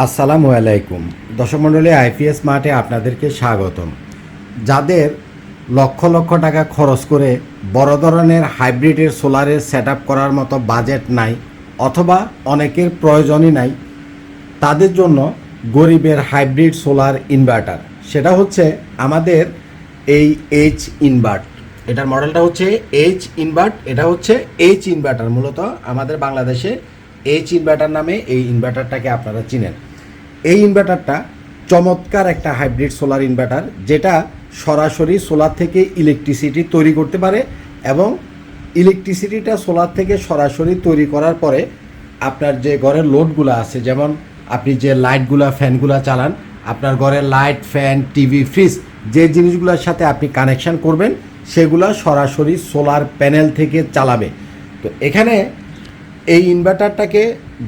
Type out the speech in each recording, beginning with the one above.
আসসালামু আলাইকুম। দশমণ্ডলী আইপিএস মাঠে আপনাদেরকে স্বাগতম। যাদের লক্ষ লক্ষ টাকা খরচ করে বড় ধরনের হাইব্রিডের সোলারের সেট করার মতো বাজেট নাই অথবা অনেকের প্রয়োজনই নাই, তাদের জন্য গরিবের হাইব্রিড সোলার ইনভার্টার। সেটা হচ্ছে আমাদের এই এইচ ইনভার্ট। এটার মডেলটা হচ্ছে এইচ ইনভার্ট, এটা হচ্ছে এইচ ইনভার্টার। মূলত আমাদের বাংলাদেশে এইচ ইনভার্টার নামে এই ইনভার্টারটাকে আপনারা চিনেন। এই ইনভার্টারটা চমৎকার একটা হাইব্রিড সোলার ইনভার্টার যেটা সরাসরি সোলার থেকে ইলেকট্রিসিটি তৈরি করতে পারে এবং ইলেকট্রিসিটিটা সোলার থেকে সরাসরি তৈরি করার পরে আপনার যে ঘরের লোডগুলো আছে, যেমন আপনি যে লাইটগুলা ফ্যানগুলা চালান, আপনার ঘরের লাইট ফ্যান টিভি ফ্রিজ যে জিনিসগুলোর সাথে আপনি কানেকশন করবেন, সেগুলো সরাসরি সোলার প্যানেল থেকে চালাবে। তো এখানে এই ইনভার্টারটাকে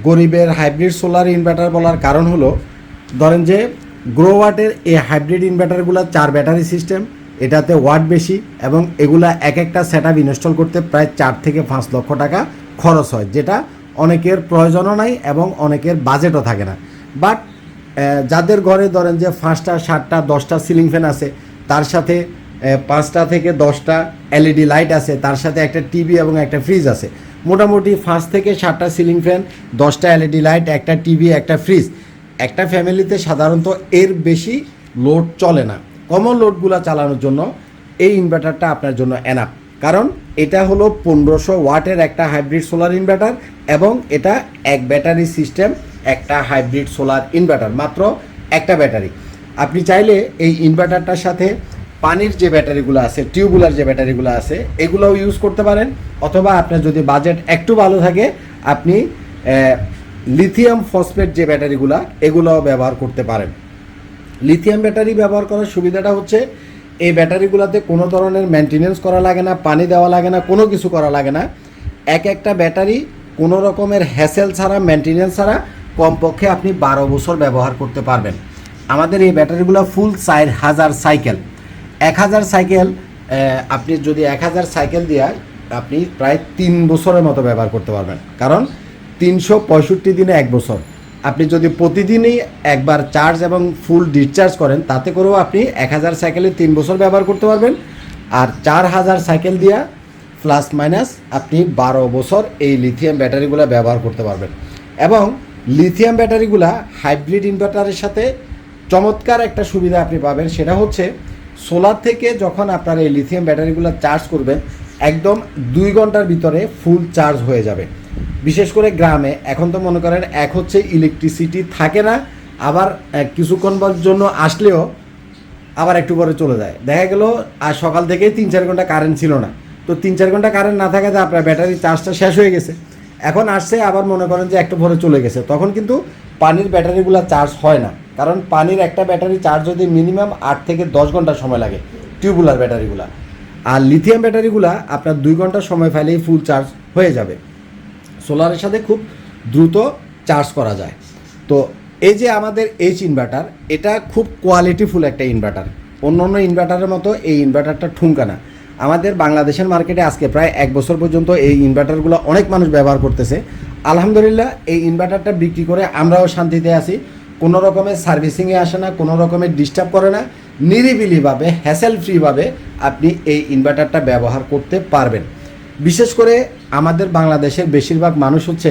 গরিবের হাইব্রিড সোলার ইনভার্টার বলার কারণ হলো, ধরেন যে গ্রো ওয়াটের এই হাইব্রিড ইনভার্টারগুলো চার ব্যাটারি সিস্টেম এটাতে ওয়াট বেশি এবং এগুলা এক একটা সেট আপ ইনস্টল করতে প্রায় চার থেকে পাঁচ লক্ষ টাকা খরচ হয়, যেটা অনেকের প্রয়োজনও নাই এবং অনেকের বাজেটও থাকে না। বাট যাদের ঘরে ধরেন যে পাঁচটা, সাতটা, দশটা সিলিং ফ্যান আছে, তার সাথে পাঁচটা থেকে দশটা এলইডি লাইট আছে, তার সাথে একটা টিভি এবং একটা ফ্রিজ আছে মোটামুটি পাঁচ থেকে সাতটা সিলিং ফ্যান দশটা এলইডি লাইট একটা টিভি একটা ফ্রিজ একটা ফ্যামিলিতে সাধারণত এর বেশি লোড চলে না। কমন লোডগুলো চালানোর জন্য এই ইনভার্টারটা আপনার জন্য এনাফ কারণ এটা হলো পনেরোশো ওয়াটের একটা হাইব্রিড সোলার ইনভার্টার এবং এটা এক ব্যাটারি সিস্টেম একটা হাইব্রিড সোলার ইনভার্টার মাত্র একটা ব্যাটারি আপনি চাইলে এই ইনভার্টারটার সাথে পানির যে ব্যাটারিগুলো আছে, টিউবুলার যে ব্যাটারিগুলো আছে, এগুলোও ইউজ করতে পারেন। অথবা আপনার যদি বাজেট একটু ভালো থাকে, আপনি লিথিয়াম ফসফেট যে ব্যাটারিগুলো, এগুলোও ব্যবহার করতে পারেন। লিথিয়াম ব্যাটারি ব্যবহার করার সুবিধাটা হচ্ছে, এই ব্যাটারিগুলোতে কোনো ধরনের মেনটেনেন্স করা লাগে না, পানি দেওয়া লাগে না, কোনো কিছু করা লাগে না। এক একটা ব্যাটারি কোনো রকমের হ্যাসেল ছাড়া মেনটেনেন্স ছাড়া কমপক্ষে আপনি বারো বছর ব্যবহার করতে পারবেন। আমাদের এই ব্যাটারিগুলো ফুল চার হাজার সাইকেল এক হাজার সাইকেল আপনি যদি এক হাজার সাইকেল দিয়ে আপনি প্রায় তিন বছরের মতো ব্যবহার করতে পারবেন। কারণ তিনশো পঁয়ষট্টি দিনে এক বছর। আপনি যদি প্রতিদিনই একবার চার্জ এবং ফুল ডিসচার্জ করেন, তাতে করেও আপনি এক হাজার সাইকেলে তিন বছর ব্যবহার করতে পারবেন। আর চার হাজার সাইকেল দিয়া প্লাস মাইনাস আপনি বারো বছর এই লিথিয়াম ব্যাটারিগুলো ব্যবহার করতে পারবেন। এবং লিথিয়াম ব্যাটারিগুলা হাইব্রিড ইনভার্টারের সাথে চমৎকার একটা সুবিধা আপনি পাবেন, সেটা হচ্ছে সোলার থেকে যখন আপনার এই লিথিয়াম ব্যাটারিগুলো চার্জ করবেন, একদম দুই ঘণ্টার ভিতরে ফুল চার্জ হয়ে যাবে। বিশেষ করে গ্রামে, এখন তো মনে করেন এক হচ্ছে ইলেকট্রিসিটি থাকে না, আবার কিছুক্ষণ জন্য আসলেও আবার একটু পরে চলে যায়। দেখা গেল, আর সকাল থেকেই তিন চার ঘণ্টা কারেন্ট ছিল না। তো তিন চার ঘণ্টা কারেন্ট না থাকাতে আপনার ব্যাটারি চার্জটা শেষ হয়ে গেছে। এখন আসছে, আবার মনে করেন যে একটু পরে চলে গেছে। তখন কিন্তু পানির ব্যাটারিগুলো চার্জ হয় না। কারণ পানির একটা ব্যাটারি চার্জ যদি মিনিমাম আট থেকে দশ ঘণ্টা সময় লাগে টিউবুলার ব্যাটারিগুলা। আর লিথিয়াম ব্যাটারিগুলা আপনার দুই ঘণ্টা সময় ফেলেই ফুল চার্জ হয়ে যাবে। সোলারের সাথে খুব দ্রুত চার্জ করা যায়। তো এই যে আমাদের এইচ ইনভার্টার এটা খুব কোয়ালিটিফুল একটা ইনভার্টার অন্য অন্য ইনভার্টারের মতো এই ইনভার্টারটা ঠুমকা না। আমাদের বাংলাদেশের মার্কেটে আজকে প্রায় এক বছর পর্যন্ত এই ইনভার্টারগুলো অনেক মানুষ ব্যবহার করতেছে। আলহামদুলিল্লাহ, এই ইনভার্টারটা বিক্রি করে আমরাও শান্তিতে আছি। কোনো রকমের সার্ভিসিংয়ে আসে না, কোনো রকমের ডিস্টার্ব করে না। নিরিবিলিভাবে হ্যাসেল ফ্রিভাবে আপনি এই ইনভার্টারটা ব্যবহার করতে পারবেন। বিশেষ করে আমাদের বাংলাদেশের বেশিরভাগ মানুষ হচ্ছে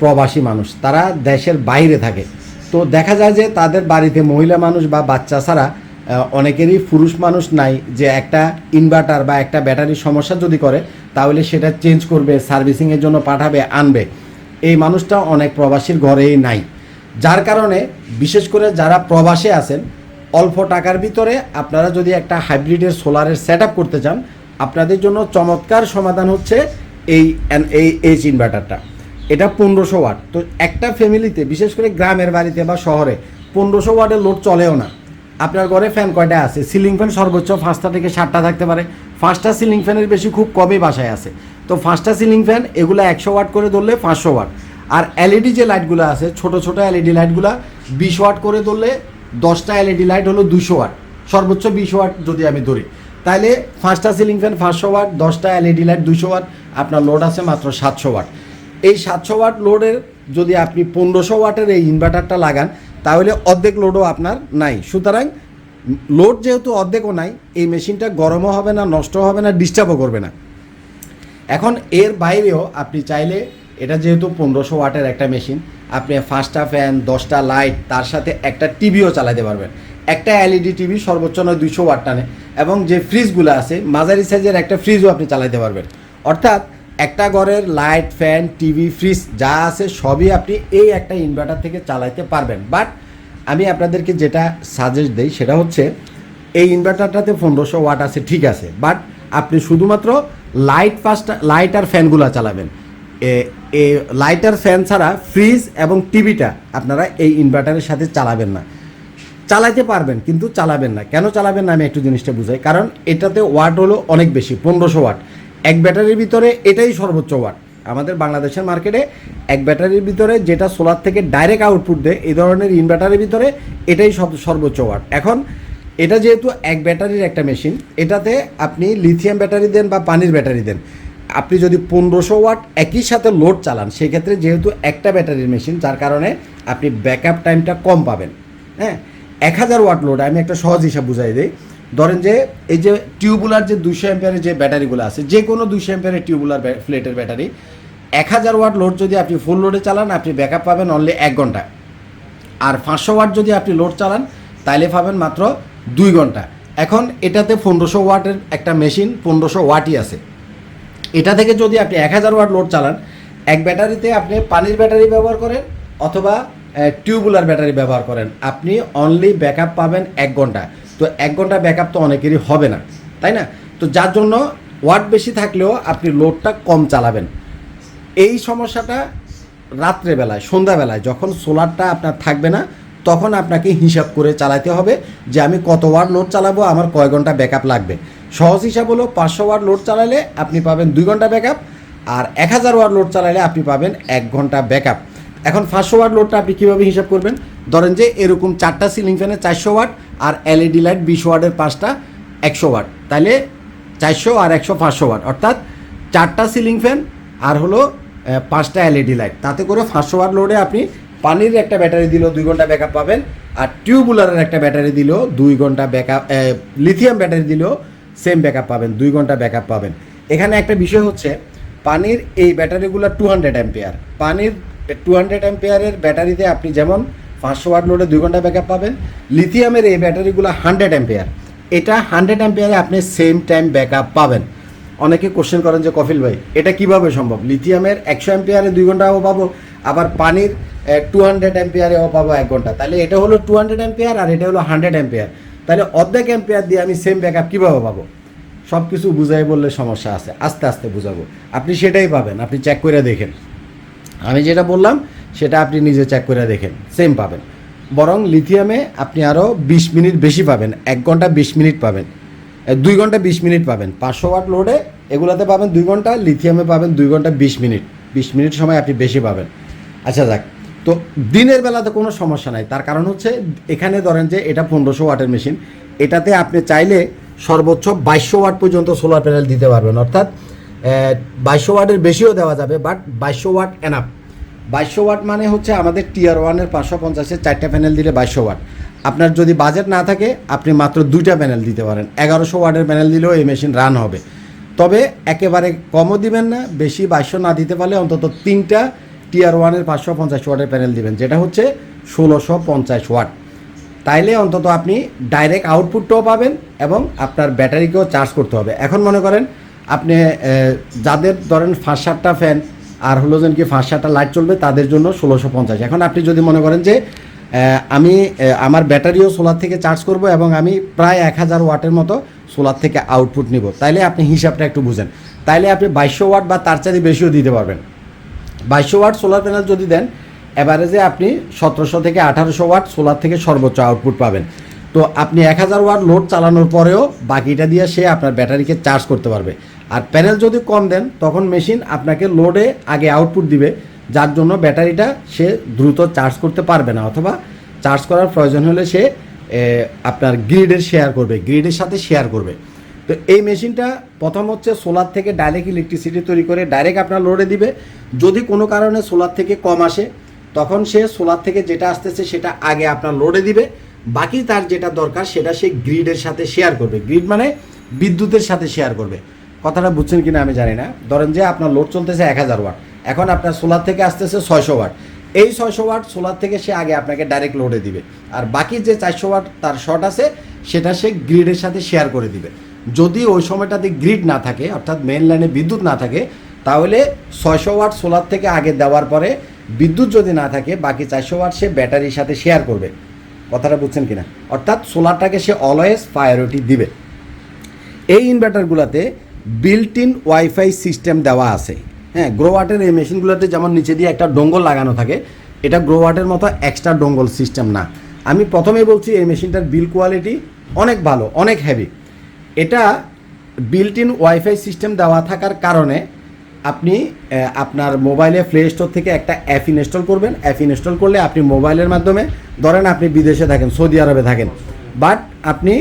প্রবাসী মানুষ, তারা দেশের বাইরে থাকে। তো দেখা যায় যে তাদের বাড়িতে মহিলা মানুষ বা বাচ্চা ছাড়া অনেকেরই পুরুষ মানুষ নাই যে একটা ইনভার্টার বা একটা ব্যাটারির সমস্যা যদি করে, তাহলে সেটা চেঞ্জ করবে সার্ভিসিংয়ের জন্য পাঠাবে, আনবে। এই মানুষটা অনেক প্রবাসীর ঘরেই নাই। যার কারণে বিশেষ করে যারা প্রবাসে আছেন, অল্প টাকার ভিতরে আপনারা যদি একটা হাইব্রিডের সোলারের সেট করতে চান, আপনাদের জন্য চমৎকার সমাধান হচ্ছে এই এই এইচ ইনভার্টারটা। এটা পনেরোশো ওয়াট। তো একটা ফ্যামিলিতে, বিশেষ করে গ্রামের বাড়িতে বা শহরে, পনেরোশো ওয়াটের লোড চলেও না। আপনার ঘরে ফ্যান কয়টা আছে? সিলিং ফ্যান সর্বোচ্চ পাঁচটা থেকে সাতটা থাকতে পারে। পাঁচটা সিলিং ফ্যানের বেশি খুব কমই বাসায় আছে। তো পাঁচটা সিলিং ফ্যান, এগুলো একশো ওয়াট করে ধরলে পাঁচশো ওয়াট। আর এলইডি যে লাইটগুলো আছে, ছোট ছোট এলইডি লাইটগুলো বিশ ওয়াট করে ধরলে দশটা এলইডি লাইট হলো দুশো ওয়াট। সর্বোচ্চ বিশ ওয়াট যদি আমি ধরি। তাহলে পাঁচটা সিলিং ফ্যান পাঁচশো ওয়াট, দশটা এলইডি লাইট দুশো ওয়াট, আপনার লোড আছে মাত্র সাতশো ওয়াট। এই সাতশো ওয়াট লোডের যদি আপনি পনেরোশো ওয়াটের এই ইনভার্টারটা লাগান, তাহলে অর্ধেক লোডও আপনার নাই। সুতরাং লোড যেহেতু অর্ধেকও নাই, এই মেশিনটা গরমও হবে না নষ্ট হবে না ডিস্টার্বও করবে না। এখন এর বাইরেও আপনি চাইলে এটা যেহেতু পনেরোশো ওয়াটের একটা মেশিন, আপনি পাঁচটা ফ্যান, দশটা লাইট, তার সাথে একটা টিভিও চালাতে পারবেন। একটা এলইডি টিভি সর্বোচ্চ নয়, দুইশো ওয়াট টানে, এবং যে ফ্রিজগুলো আছে, মাঝারি সাইজের একটা ফ্রিজও আপনি চালাতে পারবেন। অর্থাৎ একটা ঘরের লাইট, ফ্যান, টিভি, ফ্রিজ যা আছে, সবই আপনি এই একটা ইনভার্টার থেকে চালাতে পারবেন। বাট আমি আপনাদেরকে যেটা সাজেস্ট দিই, সেটা হচ্ছে, এই ইনভার্টারটাতে পনেরোশো ওয়াট আছে, ঠিক আছে। বাট আপনি শুধুমাত্র লাইট পাঁচটা লাইট আর ফ্যানগুলো চালাবেন। এ- এ লাইট আর ফ্যান ছাড়া ফ্রিজ এবং টিভিটা আপনারা এই ইনভার্টারের সাথে চালাবেন না। চালাতে পারবেন, কিন্তু চালাবেন না। কেন চালাবেন না আমি একটু জিনিসটা বুঝাই? কারণ এটাতে ওয়াট হলো অনেক বেশি, পনেরোশো ওয়াট এক ব্যাটারির ভিতরে এটাই সর্বোচ্চ ওয়াট আমাদের বাংলাদেশের মার্কেটে এক ব্যাটারির ভিতরে যেটা সোলার থেকে ডাইরেক্ট আউটপুট দেয়, এই ধরনের ইনভার্টারের ভিতরে এটাই সব, সর্বোচ্চ ওয়াট এখন এটা যেহেতু এক ব্যাটারির একটা মেশিন এটাতে আপনি লিথিয়াম ব্যাটারি দেন বা পানির ব্যাটারি দেন আপনি যদি পনেরোশো ওয়াট একই সাথে লোড চালান, সেক্ষেত্রে যেহেতু একটা ব্যাটারির মেশিন যার কারণে আপনি ব্যাকআপ টাইমটা কম পাবেন। হ্যাঁ? এক হাজার ওয়াট লোড আমি একটা সহজ হিসাব বুঝাই দিই। ধরেন যে, এই যে টিউবুলার যে দুশো অ্যাম্পিয়ারের যে ব্যাটারিগুলো আছে যে কোনো দুশো অ্যাম্পিয়ারের টিউবুলার ফ্লেটের ব্যাটারি এক হাজার ওয়াট লোড যদি আপনি ফুল লোডে চালান, আপনি ব্যাকআপ পাবেন অনলি এক ঘণ্টা। আর পাঁচশো ওয়াট যদি আপনি লোড চালান, তাইলে পাবেন মাত্র দুই ঘণ্টা। এখন এটাতে পনেরোশো ওয়াটের একটা মেশিন পনেরোশো ওয়াটই আছে। এটা থেকে যদি আপনি এক হাজার ওয়াট লোড চালান, এক ব্যাটারিতে আপনি পানির ব্যাটারি ব্যবহার করেন অথবা টিউবুলার ব্যাটারি ব্যবহার করেন। আপনি অনলি ব্যাকআপ পাবেন এক ঘণ্টা। তো এক ঘণ্টা ব্যাকআপ তো অনেকেরই হবে না, তাই না? তো যার জন্য ওয়াট বেশি থাকলেও আপনি লোডটা কম চালাবেন। এই সমস্যাটা রাত্রেবেলায়, সন্ধ্যাবেলায় যখন সোলারটা আপনার থাকবে না, তখন আপনাকে হিসাব করে চালাতে হবে যে আমি কত ওয়াট লোড চালাবো, আমার কয় ঘণ্টা ব্যাকআপ লাগবে। সহজ হিসাব হলো পাঁচশো ওয়ার লোড চালালে আপনি পাবেন দুই ঘণ্টা ব্যাকআপ আর এক হাজার ওয়ার লোড চালালে আপনি পাবেন এক ঘণ্টা ব্যাকআপ। এখন পাঁচশো ওয়াট লোডটা আপনি কীভাবে হিসাব করবেন? ধরেন যে এরকম চারটা সিলিং ফ্যানে চারশো ওয়াট আর এলইডি লাইট বিশ ওয়াটের পাঁচটা একশো ওয়াট। তাহলে চারশো আর একশো পাঁচশো ওয়াট। অর্থাৎ চারটা সিলিং ফ্যান আর হলো পাঁচটা এলইডি লাইট। তাতে করে পাঁচশো ওয়াট লোডে আপনি পানির একটা ব্যাটারি দিলেও দুই ঘণ্টা ব্যাকআপ পাবেন আর টিউবুলারের একটা ব্যাটারি দিলেও দুই ঘণ্টা ব্যাকআপ লিথিয়াম ব্যাটারি দিলেও সেম ব্যাকআপ পাবেন, দুই ঘণ্টা ব্যাকআপ পাবেন। এখানে একটা বিষয় হচ্ছে, পানির এই ব্যাটারিগুলো টু হান্ড্রেড অ্যাম্পিয়ার পানির টু হান্ড্রেড অ্যাম্পিয়ারের ব্যাটারিতে আপনি যেমন পাঁচশো ওয়াট লোডে দুই ঘণ্টা ব্যাকআপ পাবেন লিথিয়ামের এই ব্যাটারিগুলো হান্ড্রেড অ্যাম্পিয়ার এটা হান্ড্রেড অ্যাম্পিয়ারে আপনি সেম টাইম ব্যাকআপ পাবেন। অনেকে কোশ্চেন করেন যে কফিল ভাই, এটা কীভাবে সম্ভব? লিথিয়ামের একশো অ্যাম্পিয়ারে দুই ঘন্টাও পাবো, আবার পানির টু হান্ড্রেড অ্যাম্পিয়ারেও পাবো এক ঘণ্টা। তাহলে এটা হলো টু হান্ড্রেড অ্যাম্পিয়ার আর এটা হলো হান্ড্রেড অ্যাম্পিয়ার তাহলে অর্ধেক অ্যাম্পিয়ার দিয়ে আমি সেম ব্যাক আপ কীভাবে পাবো? সব কিছু বুঝাই বললে সমস্যা আছে। আস্তে আস্তে বুঝাবো। আপনি সেটাই পাবেন। আপনি চেক করে দেখেন। আমি যেটা বললাম, সেটা আপনি নিজে চেক করে দেখেন। সেম পাবেন। বরং লিথিয়ামে আপনি আরও বিশ মিনিট বেশি পাবেন। এক ঘণ্টা বিশ মিনিট পাবেন। দুই ঘণ্টা বিশ মিনিট পাবেন। পাঁচশো ওয়াট লোডে এগুলাতে পাবেন দুই ঘণ্টা লিথিয়ামে পাবেন দুই ঘণ্টা বিশ মিনিট বিশ মিনিট সময় আপনি বেশি পাবেন। আচ্ছা যাক। তো দিনের বেলাতে কোনো সমস্যা নাই। তার কারণ হচ্ছে এখানে ধরেন যে এটা পনেরোশো ওয়াটের মেশিন। এটাতে আপনি চাইলে সর্বোচ্চ বাইশশো ওয়াট পর্যন্ত সোলার প্যানেল দিতে পারবেন। অর্থাৎ বাইশশো ওয়াটের বেশিও দেওয়া যাবে বাট বাইশশো ওয়াট এনাফ বাইশশো ওয়াট মানে হচ্ছে আমাদের টিয়ার ওয়ানের পাঁচশো পঞ্চাশের চারটা প্যানেল দিলে বাইশশো ওয়াট। আপনার যদি বাজেট না থাকে, আপনি মাত্র দুইটা প্যানেল দিতে পারেন। এগারোশো ওয়াটের প্যানেল দিলেও এই মেশিন রান হবে। তবে একেবারে কমও দিবেন না, বেশি বাইশশো না দিতে পারলে অন্তত তিনটা টিয়ার ওয়ানের পাঁচশো পঞ্চাশ ওয়াটের প্যানেল দিবেন, যেটা হচ্ছে ষোলোশো পঞ্চাশ ওয়াট। তাইলে অন্তত আপনি ডাইরেক্ট আউটপুটটাও পাবেন এবং আপনার ব্যাটারিকেও চার্জ করতে হবে। এখন মনে করেন আপনি যাদের ধরেন পাঁচ সাতটা ফ্যান আর হলো যেন কি পাঁচ সাতটা লাইট চলবে, তাদের জন্য ষোলোশো পঞ্চাশ। এখন আপনি যদি মনে করেন যে আমি আমার ব্যাটারিও সোলার থেকে চার্জ করব এবং আমি প্রায় এক হাজার ওয়াটের মতো সোলার থেকে আউটপুট নিব, তাইলে আপনি হিসাবটা একটু বুঝেন। তাইলে আপনি বাইশশো ওয়াট বা তার চাইতে বেশিও দিতে পারবেন। বাইশশো ওয়াট সোলার প্যানেল যদি দেন অ্যাভারেজে আপনি সতেরোশো থেকে আঠারোশো ওয়াট সোলার থেকে সর্বোচ্চ আউটপুট পাবেন। তো আপনি এক হাজার ওয়াট লোড চালানোর পরেও বাকিটা দিয়ে সে আপনার ব্যাটারিকে চার্জ করতে পারবে। আর প্যানেল যদি কম দেন, তখন মেশিন আপনাকে লোডে আগে আউটপুট দিবে, যার জন্য ব্যাটারিটা সে দ্রুত চার্জ করতে পারবে না, অথবা চার্জ করার প্রয়োজন হলে সে আপনার গ্রিডের শেয়ার করবে গ্রিডের সাথে শেয়ার করবে। তো এই মেশিনটা প্রথম হচ্ছে সোলার থেকে ডাইরেক্ট ইলেকট্রিসিটি তৈরি করে ডাইরেক্ট আপনার লোডে দিবে। যদি কোনো কারণে সোলার থেকে কম আসে, তখন সে সোলার থেকে যেটা আসতেছে সেটা আগে আপনার লোডে দিবে। বাকি তার যেটা দরকার সেটা সে গ্রিডের সাথে শেয়ার করবে। গ্রিড মানে বিদ্যুতের সাথে শেয়ার করবে। কথাটা বুঝছেন কিনা আমি জানি না। ধরেন যে আপনার লোড চলতেছে এক হাজার ওয়াট এখন আপনার সোলার থেকে আসতেছে ছয়শো ওয়াট এই ছয়শো ওয়াট সোলার থেকে সে আগে আপনাকে ডাইরেক্ট লোডে দিবে। আর বাকি যে চারশো ওয়াট তার শর্ট আছে, সেটা সে গ্রিডের সাথে শেয়ার করে দিবে। যদি ওই সময়টাতে গ্রিড না থাকে, অর্থাৎ মেন লাইনে বিদ্যুৎ না থাকে তাহলে ছয়শো ওয়াট সোলার থেকে আগে দেওয়ার পরে বিদ্যুৎ যদি না থাকে, বাকি চারশো ওয়াট সে ব্যাটারির সাথে শেয়ার করবে। কথাটা বুঝছেন কিনা? অর্থাৎ সোলারটাকে সে অলওয়েজ প্রায়োরিটি দিবে। এই ইনভার্টারগুলোতে বিল্ট ইন ওয়াইফাই সিস্টেম দেওয়া আছে। হ্যাঁ গ্রোওয়াটের এই মেশিনগুলোতে যেমন নিচে দিয়ে একটা ডোঙ্গল লাগানো থাকে, এটা গ্রোওয়াটের মতো এক্সট্রা ডোঙ্গল সিস্টেম না। আমি প্রথমেই বলছি এই মেশিনটার বিল কোয়ালিটি অনেক ভালো, অনেক হ্যাভি এটা বিল্ট ইন ওয়াইফাই সিস্টেম দেওয়া থাকার কারণে আপনি আপনার মোবাইলে প্লে স্টোর থেকে একটা অ্যাপ ইনস্টল করবেন। অ্যাপ ইনস্টল করলে আপনি মোবাইলের মাধ্যমে, ধরেন আপনি বিদেশে থাকেন, সৌদি আরবে থাকেন। বাট আপনি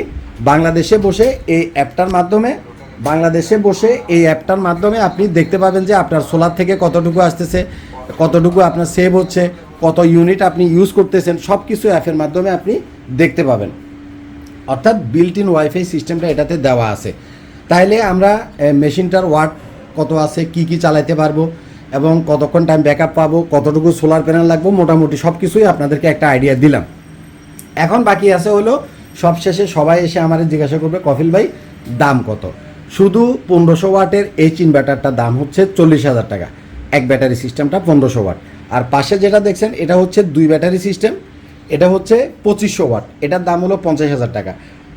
বাংলাদেশে বসে এই অ্যাপটার মাধ্যমে, বাংলাদেশে বসে এই অ্যাপটার মাধ্যমে আপনি দেখতে পাবেন যে আপনার সোলার থেকে কতটুকু আসতেছে, কতটুকু আপনার সেভ হচ্ছে, কত ইউনিট আপনি ইউজ করতেছেন সব কিছু অ্যাপের মাধ্যমে আপনি দেখতে পাবেন। অর্থাৎ বিল্ট ইন ওয়াইফাই সিস্টেমটা এটাতে দেওয়া আছে। তাইলে আমরা মেশিনটার ওয়াট কত আছে, কি কি চালাইতে পারব এবং কতক্ষণ টাইম ব্যাকআপ পাবো, কতটুকু সোলার প্যানেল লাগবো, মোটামুটি সব কিছুই আপনাদেরকে একটা আইডিয়া দিলাম। এখন বাকি আছে হলো, সবশেষে সবাই এসে আমাদের জিজ্ঞাসা করবে, কফিল ভাই, দাম কত? শুধু পনেরোশো ওয়াটের এইচ ইনভার্টারটার দাম হচ্ছে চল্লিশ হাজার টাকা। এক ব্যাটারি সিস্টেমটা পনেরোশো ওয়াট। আর পাশে যেটা দেখছেন, এটা হচ্ছে দুই ব্যাটারি সিস্টেম এটা হচ্ছে পঁচিশশো ওয়াট। এটার দাম হলো পঞ্চাশ হাজার টাকা।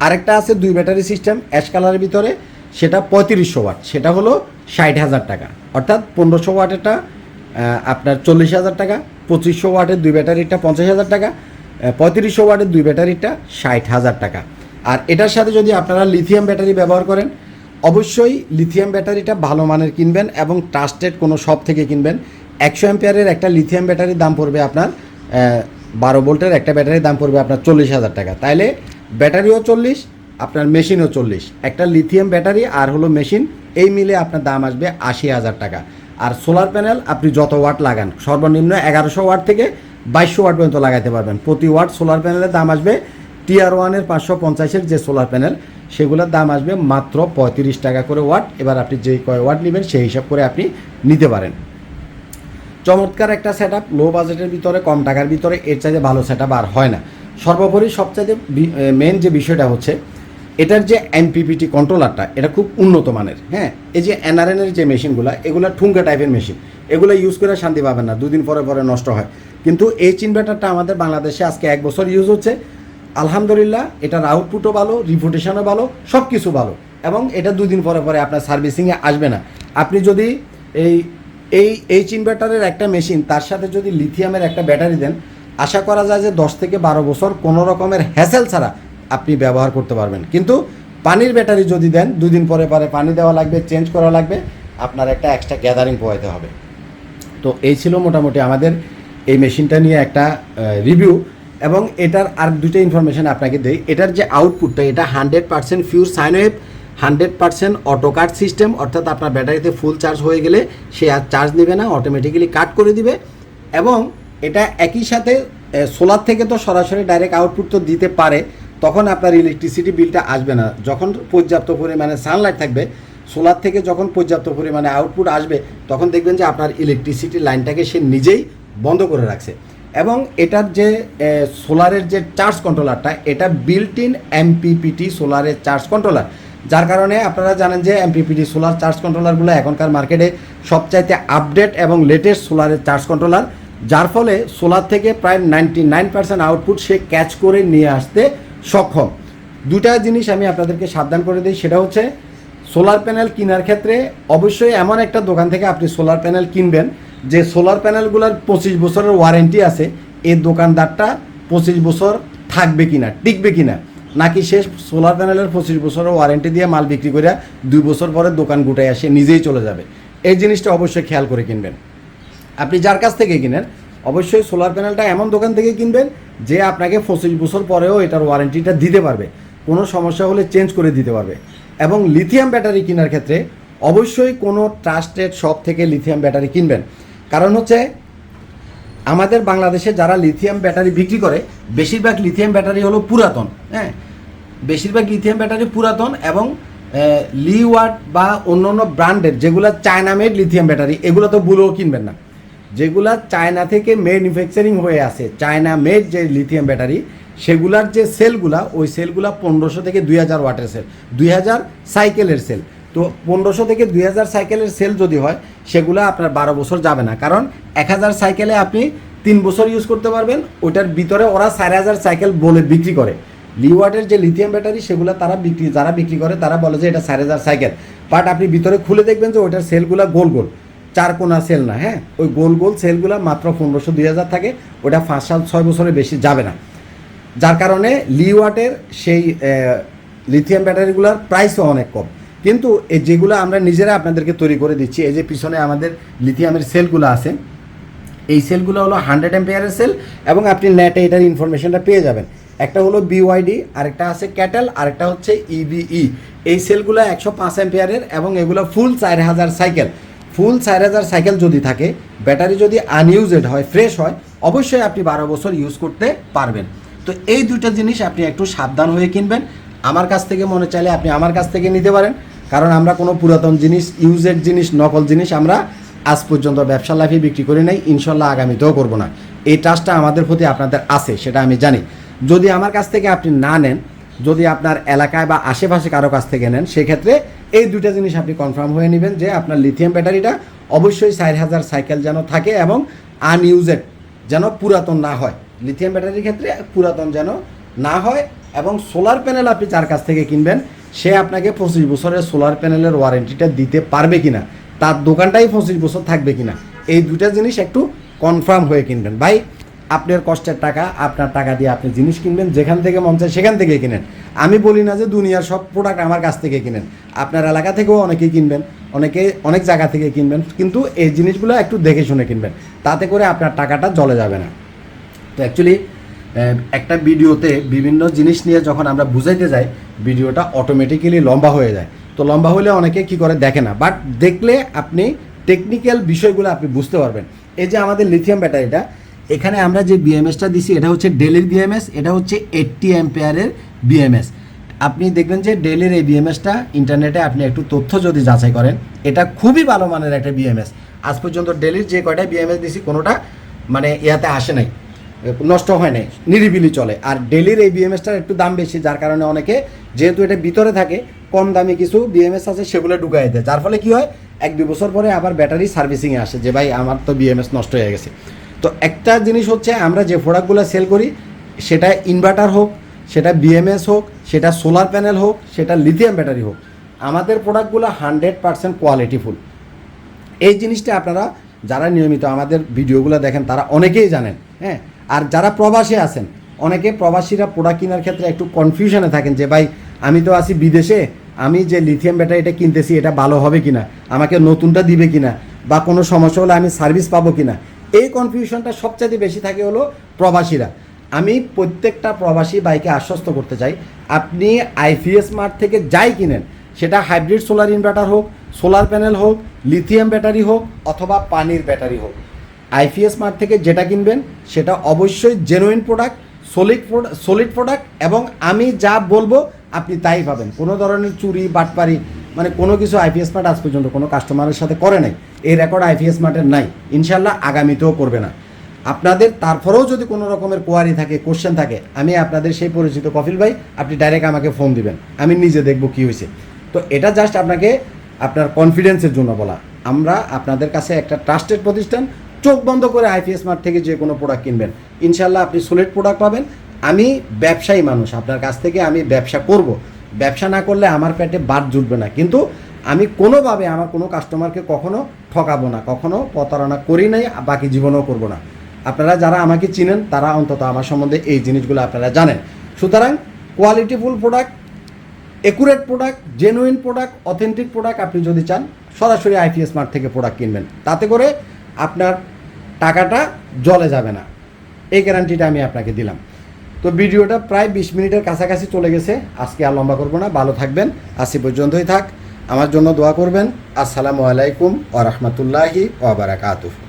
আরেকটা আছে দুই ব্যাটারি সিস্টেম অ্যাশ কালারের ভিতরে সেটা পঁয়ত্রিশশো ওয়াট, সেটা হলো ষাট হাজার টাকা। অর্থাৎ পনেরোশো ওয়াটেরটা আপনার চল্লিশ হাজার টাকা, পঁচিশশো ওয়াটের দুই ব্যাটারিটা পঞ্চাশ হাজার টাকা পঁয়ত্রিশশো ওয়াটের দুই ব্যাটারিটা ষাট হাজার টাকা। আর এটার সাথে যদি আপনারা লিথিয়াম ব্যাটারি ব্যবহার করেন, অবশ্যই লিথিয়াম ব্যাটারিটা ভালো মানের কিনবেন এবং ট্রাস্টেড কোনো শপ থেকে কিনবেন। একশো অ্যাম্পিয়ারের একটা লিথিয়াম ব্যাটারির দাম পড়বে আপনার বারো ভোল্টের একটা ব্যাটারির দাম পড়বে আপনার চল্লিশ হাজার টাকা। তাইলে ব্যাটারিও চল্লিশ আপনার মেশিনও চল্লিশ। একটা লিথিয়াম ব্যাটারি আর হলো মেশিন এই মিলে আপনার দাম আসবে আশি হাজার টাকা। আর সোলার প্যানেল আপনি যত ওয়াট লাগান, সর্বনিম্ন এগারোশো ওয়াট থেকে বাইশশো ওয়াট পর্যন্ত লাগাতে পারবেন। প্রতি ওয়াট সোলার প্যানেলের দাম আসবে টিআর ওয়ানের পাঁচশো পঞ্চাশের যে সোলার প্যানেল সেগুলোর দাম আসবে মাত্র পঁয়ত্রিশ টাকা করে ওয়াট এবার আপনি যেই কয় ওয়াট নেবেন, সেই হিসাব করে আপনি নিতে পারেন। চমৎকার একটা সেট আপ লো বাজেটের ভিতরে, কম টাকার ভিতরে, এর চাইতে ভালো সেট আপ আর হয় না। সর্বোপরি সবচাইতে মেন যে বিষয়টা হচ্ছে এটার যে এমপিপিটি কন্ট্রোলারটা এটা খুব উন্নত মানের হ্যাঁ? এই যে এনআরএন এর যে মেশিনগুলো, এগুলো ঠুঙ্গা টাইপের মেশিন। এগুলো ইউজ করে শান্তি পাবেন না, দুদিন পরে পরে নষ্ট হয়। কিন্তু এই ইনভার্টারটা আমাদের বাংলাদেশে আজকে এক বছর ইউজ হচ্ছে। আলহামদুলিল্লাহ, এটার আউটপুটও ভালো রিপুটেশনও ভালো সব কিছু ভালো। এবং এটা দুদিন পরে পরে আপনার সার্ভিসিংয়ে আসবে না। আপনি যদি এই এই এইচ ইনভার্টারের একটা মেশিন, তার সাথে যদি লিথিয়ামের একটা ব্যাটারি দেন, আশা করা যায় যে দশ থেকে বারো বছর কোনো রকমের হ্যাসেল ছাড়া আপনি ব্যবহার করতে পারবেন। কিন্তু পানির ব্যাটারি যদি দেন, দুদিন পরে পরে পানি দেওয়া লাগবে, চেঞ্জ করা লাগবে, আপনার একটা এক্সট্রা গ্যাদারিং পোয়াতে হবে। তো এই ছিল মোটামুটি আমাদের এই মেশিনটা নিয়ে একটা রিভিউ এবং এটার আর দুটো ইনফরমেশান আপনাকে দেই। এটার যে আউটপুটটা এটা hundred percent pure sine wave hundred percent auto cut system অর্থাৎ আপনার ব্যাটারিতে ফুল চার্জ হয়ে গেলে সে আর চার্জ নেবে না অটোমেটিক্যালি কাট করে দিবে এবং এটা একই সাথে সোলার থেকে তো সরাসরি ডাইরেক্ট আউটপুট তো দিতে পারে তখন আপনার ইলেকট্রিসিটি বিলটা আসবে না। যখন পর্যাপ্ত পরিমাণে সানলাইট থাকবে সোলার থেকে যখন পর্যাপ্ত পরিমাণে আউটপুট আসবে, তখন দেখবেন যে আপনার ইলেকট্রিসিটি লাইনটাকে সে নিজেই বন্ধ করে রাখছে। এবং এটার যে সোলারের যে চার্জ কন্ট্রোলারটা এটা বিল্ট ইন এমপিপিটি সোলারের চার্জ কন্ট্রোলার যার কারণে আপনারা জানেন যে এমপিপিটি সোলার চার্জ কন্ট্রোলারগুলো এখনকার মার্কেটে সবচাইতে আপডেট এবং লেটেস্ট সোলারের চার্জ কন্ট্রোলার যার ফলে সোলার থেকে প্রায় নাইনটি নাইন পার্সেন্ট আউটপুট সে ক্যাচ করে নিয়ে আসতে সক্ষম। দুটা জিনিস আমি আপনাদেরকে সাবধান করে দিই, সেটা হচ্ছে সোলার প্যানেল কেনার ক্ষেত্রে অবশ্যই এমন একটা দোকান থেকে আপনি সোলার প্যানেল কিনবেন, যে সোলার প্যানেলগুলোর পঁচিশ বছরের ওয়ারেন্টি আছে এই দোকানদারটা পঁচিশ বছর থাকবে কিনা, টিকবে কিনা। নাকি সে সোলার প্যানেলের পঁচিশ বছরের ওয়ারেন্টি দিয়ে মাল বিক্রি করে দুই বছর পরে দোকান গুটায় আসে নিজেই চলে যাবে। এই জিনিসটা অবশ্যই খেয়াল করে কিনবেন। আপনি যার কাছ থেকে কিনেন অবশ্যই সোলার প্যানেলটা এমন দোকান থেকে কিনবেন যে আপনাকে পঁচিশ বছর পরেও এটার ওয়ারেন্টিটা দিতে পারবে। কোনো সমস্যা হলে চেঞ্জ করে দিতে পারবে। এবং লিথিয়াম ব্যাটারি কেনার ক্ষেত্রে অবশ্যই কোনো ট্রাস্টেড শপ থেকে লিথিয়াম ব্যাটারি কিনবেন। কারণ হচ্ছে, আমাদের বাংলাদেশে যারা লিথিয়াম ব্যাটারি বিক্রি করে, বেশিরভাগ লিথিয়াম ব্যাটারি হলো পুরাতন হ্যাঁ? বেশিরভাগ লিথিয়াম ব্যাটারি পুরাতন এবং লিওয়ার্ড বা অন্য অন্য ব্র্যান্ডের যেগুলো চায়না মেড লিথিয়াম ব্যাটারি এগুলো তো বুলেও কিনবেন না। যেগুলা চায়না থেকে ম্যানুফ্যাকচারিং হয়ে আছে, চায়না মেড যে লিথিয়াম ব্যাটারি সেগুলার যে সেলগুলা, ওই সেলগুলা পনেরোশো থেকে দুই হাজার ওয়াটের সেল, দুই হাজার সাইকেলের সেল। তো পনেরোশো থেকে দুই হাজার সাইকেলের সেল যদি হয়, সেগুলো আপনার বারো বছর যাবে না। কারণ এক হাজার সাইকেলে আপনি তিন বছর ইউজ করতে পারবেন ওটার ভিতরে ওরা চার হাজার সাইকেল বলে বিক্রি করে। লিওয়াটের যে লিথিয়াম ব্যাটারি সেগুলো তারা বিক্রি, যারা বিক্রি করে, তারা বলে যে এটা চার হাজার সাইকেল বাট আপনি ভিতরে খুলে দেখবেন যে ওইটার সেলগুলো গোল গোল। চার কোনা সেল না হ্যাঁ? ওই গোল গোল সেলগুলো মাত্র পনেরোশো দুই হাজার থাকে, ওটা পাঁচ সাত ছয় বছরের বেশি যাবে না। যার কারণে লিওয়াটের সেই লিথিয়াম ব্যাটারিগুলোর প্রাইসও অনেক কম। কিন্তু এই যেগুলো আমরা নিজেরা আপনাদেরকে তৈরি করে দিচ্ছি, এই যে পিছনে আমাদের লিথিয়ামের সেলগুলো আছে, এই সেলগুলো হলো হান্ড্রেড এম্পিয়ারের সেল এবং আপনি নেটে এটার ইনফরমেশনটা পেয়ে যাবেন। একটা হলো বিওয়াইডি আরেকটা আছে ক্যাটেল আরেকটা হচ্ছে ইবিই এই সেলগুলো একশো পাঁচ এম্পিয়ারের এবং এগুলো ফুল চার হাজার সাইকেল ফুল চার হাজার সাইকেল যদি থাকে, ব্যাটারি যদি আনইউজেড হয় ফ্রেশ হয়, অবশ্যই আপনি বারো বছর ইউজ করতে পারবেন। তো এই দুটো জিনিস আপনি একটু সাবধান হয়ে কিনবেন। আমার কাছ থেকে মনে চাইলে আপনি আমার কাছ থেকে নিতে পারেন। কারণ আমরা কোনো পুরাতন জিনিস ইউজেড জিনিস, নকল জিনিস আমরা আজ পর্যন্ত ব্যবসা লাভে বিক্রি করি নাই। ইনশাল্লাহ আগামীতেও করব না। এই ট্রাস্টটা আমাদের প্রতি আপনাদের আছে, সেটা আমি জানি। যদি আমার কাছ থেকে আপনি না নেন, যদি আপনার এলাকায় বা আশেপাশে কারও কাছ থেকে নেন, সেক্ষেত্রে এই দুটো জিনিস আপনি কনফার্ম হয়ে নেবেন যে আপনার লিথিয়াম ব্যাটারিটা অবশ্যই চার হাজার সাইকেল যেন থাকে এবং আনইউজেড যেন পুরাতন না হয়। লিথিয়াম ব্যাটারির ক্ষেত্রে পুরাতন যেন না হয় এবং সোলার প্যানেল আপনি যার কাছ থেকে কিনবেন, সে আপনাকে পঁচিশ বছরের সোলার প্যানেলের ওয়ারেন্টিটা দিতে পারবে কি না তার দোকানটাই পঁচিশ বছর থাকবে কিনা, এই দুটা জিনিস একটু কনফার্ম হয়ে কিনবেন। ভাই আপনার কষ্টের টাকা, আপনার টাকা দিয়ে আপনি জিনিস কিনবেন, যেখান থেকে মন চায় সেখান থেকে কিনেন। আমি বলি না যে দুনিয়ার সব প্রোডাক্ট আমার কাছ থেকে কিনেন। আপনার এলাকা থেকেও অনেকেই কিনবেন, অনেকে অনেক জায়গা থেকে কিনবেন, কিন্তু এই জিনিসগুলো একটু দেখে শুনে কিনবেন। তাতে করে আপনার টাকাটা জলে যাবে না। তো অ্যাকচুয়ালি একটা ভিডিওতে বিভিন্ন জিনিস নিয়ে যখন আমরা বুঝাইতে যাই, ভিডিওটা অটোমেটিক্যালি লম্বা হয়ে যায়। তো লম্বা হলে অনেকে কি করে দেখে না। বাট দেখলে আপনি টেকনিক্যাল বিষয়গুলো আপনি বুঝতে পারবেন। এই যে আমাদের লিথিয়াম ব্যাটারিটা এখানে আমরা যে বিএমএসটা দিছি, এটা হচ্ছে ডেলির বিএমএস এটা হচ্ছে এইটটি অ্যাম্পেয়ারের বিএমএস আপনি দেখবেন যে ডেলির এই বিএমএসটা ইন্টারনেটে আপনি একটু তথ্য যদি যাচাই করেন, এটা খুবই ভালো মানের একটা বিএমএস আজ পর্যন্ত ডেলির যে কয়টা বিএমএস দিছি, কোনোটা মানে ইয়াতে আসে নাই, নষ্ট হয় নাই, নিরিবিলি চলে। আর ডেলির এই বিএমএসটার একটু দাম বেশি, যার কারণে অনেকে যেহেতু এটা ভিতরে থাকে, কম দামি কিছু বিএমএস আছে সেগুলো ঢুকাই দেয়। যার ফলে কি হয়, এক দু বছর পরে আবার ব্যাটারি সার্ভিসিংয়ে আসে যে, ভাই, আমার তো বিএমএস নষ্ট হয়ে গেছে। তো একটা জিনিস হচ্ছে আমরা যে প্রোডাক্টগুলো সেল করি, সেটা ইনভার্টার হোক, সেটা বিএমএস হোক, সেটা সোলার প্যানেল হোক, সেটা লিথিয়াম ব্যাটারি হোক, আমাদের প্রোডাক্টগুলো হান্ড্রেড পার্সেন্ট কোয়ালিটিফুল এই জিনিসটা আপনারা যারা নিয়মিত আমাদের ভিডিওগুলো দেখেন, তারা অনেকেই জানেন হ্যাঁ? আর যারা প্রবাসী আছেন, অনেকে প্রবাসীরা প্রোডাক্ট কেনার ক্ষেত্রে একটু কনফিউশনে থাকেন যে, ভাই, আমি তো আছি বিদেশে, আমি যে লিথিয়াম ব্যাটারিটা কিনতেছি, এটা ভালো হবে কিনা? আমাকে নতুনটা দিবে কিনা? বা কোনো সমস্যা হলে আমি সার্ভিস পাবো কিনা? এই কনফিউশনটা সবচাইতে বেশি থাকে হলো প্রবাসীরা। আমি প্রত্যেকটা প্রবাসী বাইকে আশ্বস্ত করতে চাই, আপনি আইপিএস মার্ট থেকে যাই কিনেন, সেটা হাইব্রিড সোলার ইনভার্টার হোক সোলার প্যানেল হোক লিথিয়াম ব্যাটারি হোক, অথবা পানির ব্যাটারি হোক। আইপিএস মার্ট থেকে যেটা কিনবেন, সেটা অবশ্যই genuine product solid solid product এবং আমি যা বলব আপনি তাই পাবেন। কোনো ধরনের চুরি, বাটপারি মানে কোনো কিছু আইপিএস মার্ট আজ পর্যন্ত কোনো কাস্টমারের সাথে করে নাই। এই রেকর্ড আইপিএস মার্টের নাই। ইনশাল্লাহ আগামীতেও করবে না। আপনাদের তারপরেও যদি কোনো রকমের কোয়ারি থাকে কোশ্চেন থাকে, আমি আপনাদের সেই পরিচিত কফিল ভাই, আপনি ডাইরেক্ট আমাকে ফোন দিবেন। আমি নিজে দেখব কি হয়েছে। তো এটা জাস্ট আপনাকে আপনার কনফিডেন্সের জন্য বলা। আমরা আপনাদের কাছে একটা ট্রাস্টেড প্রতিষ্ঠান, চোখ বন্ধ করে আইপিএস মার্ট থেকে যে কোনো প্রোডাক্ট কিনবেন। ইনশাল্লাহ আপনি সলিড প্রোডাক্ট পাবেন। আমি ব্যবসায়ী মানুষ, আপনার কাছ থেকে আমি ব্যবসা করব। ব্যবসা না করলে আমার পেটে বাদ জুটবে না। কিন্তু আমি কোনোভাবে আমার কোনো কাস্টমারকে কখনো ঠকাবো না, কখনো প্রতারণা করি নাই, বাকি জীবনেও করব না। আপনারা যারা আমাকে চিনেন, তারা অন্তত আমার সম্বন্ধে এই জিনিসগুলো আপনারা জানেন। সুতরাং qualityful product accurate product genuine product authentic product আপনি যদি চান, সরাসরি আইপিএস মার্ট থেকে প্রোডাক্ট কিনবেন। তাতে করে আপনার টাকাটা জলে যাবে না। এই গ্যারান্টিটা আমি আপনাকে দিলাম। তো ভিডিওটা প্রায় বিশ মিনিটের কাছাকাছি চলে গেছে। আজকে আর লম্বা করব না, ভালো থাকবেন আসি পর্যন্তই থাক। আমার জন্য দোয়া করবেন। আসসালামু আলাইকুম ও রহমতুল্লাহি ওবরাকাতুহ